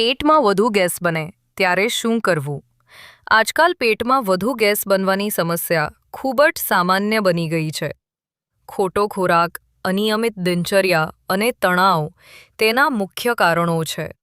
પેટમાં વધુ ગેસ બને, ત્યારે શું કરવું? આજકાલ પેટમાં વધુ ગેસ બનવાની સમસ્યા ખૂબ જ સામાન્ય બની ગઈ છે. ખોટો ખોરાક, અનિયમિત દિનચર્યા અને તણાવ તેના મુખ્ય કારણો છે.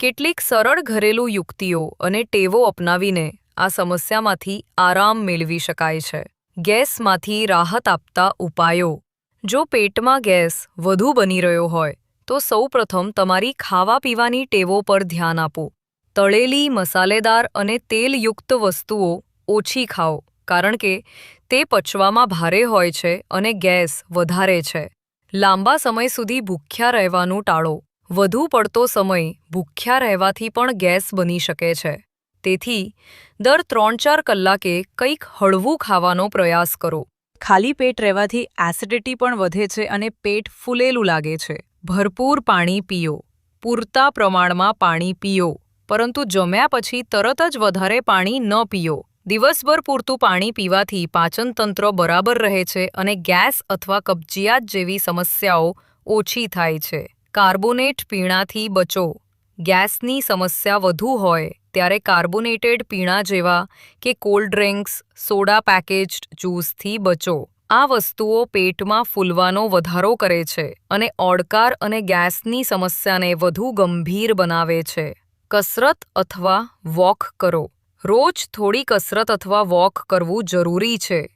કેટલીક સરળ ઘરેલું યુક્તિઓ અને ટેવો અપનાવીને આ સમસ્યામાંથી આરામ મેળવી શકાય છે. ગેસમાંથી રાહત આપતા ઉપાયો. જો પેટમાં ગેસ વધુ બની રહ્યો હોય તો સૌપ્રથમ તમારી ખાવા પીવાની ટેવો પર ધ્યાન આપો. તળેલી, મસાલેદાર અને તેલયુક્ત વસ્તુઓ ઓછી ખાઓ, કારણ કે તે પચવામાં ભારે હોય છે અને ગેસ વધારે છે. લાંબા સમય સુધી ભૂખ્યા રહેવાનું ટાળો. વધુ પડતો સમય ભૂખ્યા રહેવાથી પણ ગેસ બની શકે છે. તેથી, દર ત્રણ ચાર કલાકે કંઈક હળવું ખાવાનો પ્રયાસ કરો. ખાલી પેટ રહેવાથી એસિડિટી પણ વધે છે અને પેટ ફૂલેલું લાગે છે. ભરપૂર પાણી પીઓ. પૂરતા પ્રમાણમાં પાણી પીઓ. પરંતુ જમ્યા પછી તરત જ વધારે પાણી ન પીઓ. દિવસભર પૂરતું પાણી પીવાથી પાચનતંત્ર બરાબર રહે છે અને ગેસ અથવા કબજિયાત જેવી સમસ્યાઓ ઓછી થાય છે. કાર્બોનેટ પીણાથી બચો. ગેસની સમસ્યા વધુ હોય ત્યારે કાર્બોનેટેડ પીણા જેવા કે કોલ્ડ ડ્રિંક્સ, સોડા પેકેજ્ડ જ્યુસથી બચો. આ વસ્તુઓ પેટમાં ફૂલવાનો વધારો કરે છે અને ઓડકાર અને ગેસની સમસ્યાને વધુ ગંભીર બનાવે છે. કસરત અથવા વોક કરો. રોજ થોડી કસરત અથવા વોક કરવું જરૂરી છે.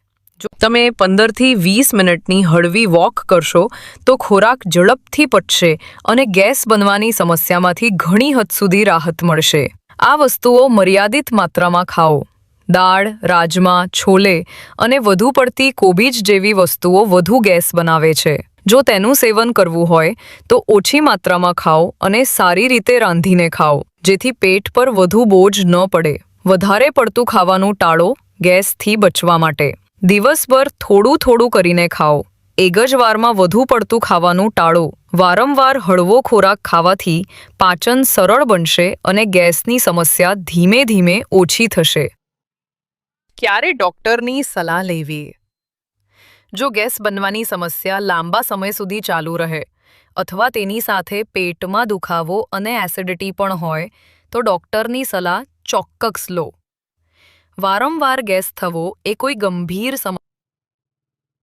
જો તમે પંદરથી વીસ મિનિટની હળવી વોક કરશો, તો ખોરાક ઝડપથી પચશે અને ગેસ બનવાની સમસ્યામાંથી ઘણી હદ સુધી રાહત મળશે. આ વસ્તુઓ મર્યાદિત માત્રામાં ખાઓ. દાળ, રાજમા, છોલે અને વધુ પડતી કોબીજ જેવી વસ્તુઓ વધુ ગેસ બનાવે છે. જો તેનું સેવન કરવું હોય, તો ઓછી માત્રામાં ખાઓ અને સારી રીતે રાંધીને ખાઓ, જેથી પેટ પર વધુ બોજ ન પડે. વધારે પડતું ખાવાનું ટાળો ગેસથી બચવા માટે. દિવસભર થોડું થોડું કરીને ખાઓ. એક જ વારમાં વધુ પડતું ખાવાનું ટાળો. વારંવાર હળવો ખોરાક ખાવાથી પાચન સરળ બનશે અને ગેસની સમસ્યા ધીમે ધીમે ઓછી થશે. ક્યારે ડૉક્ટરની સલાહ લેવી? જો ગેસ બનવાની સમસ્યા લાંબા સમય સુધી ચાલુ રહે અથવા તેની સાથે પેટમાં દુખાવો અને એસિડિટી પણ હોય, તો ડૉક્ટરની સલાહ ચોક્કસ લો. વારંવાર ગેસ થવો એ કોઈ ગંભીર સમ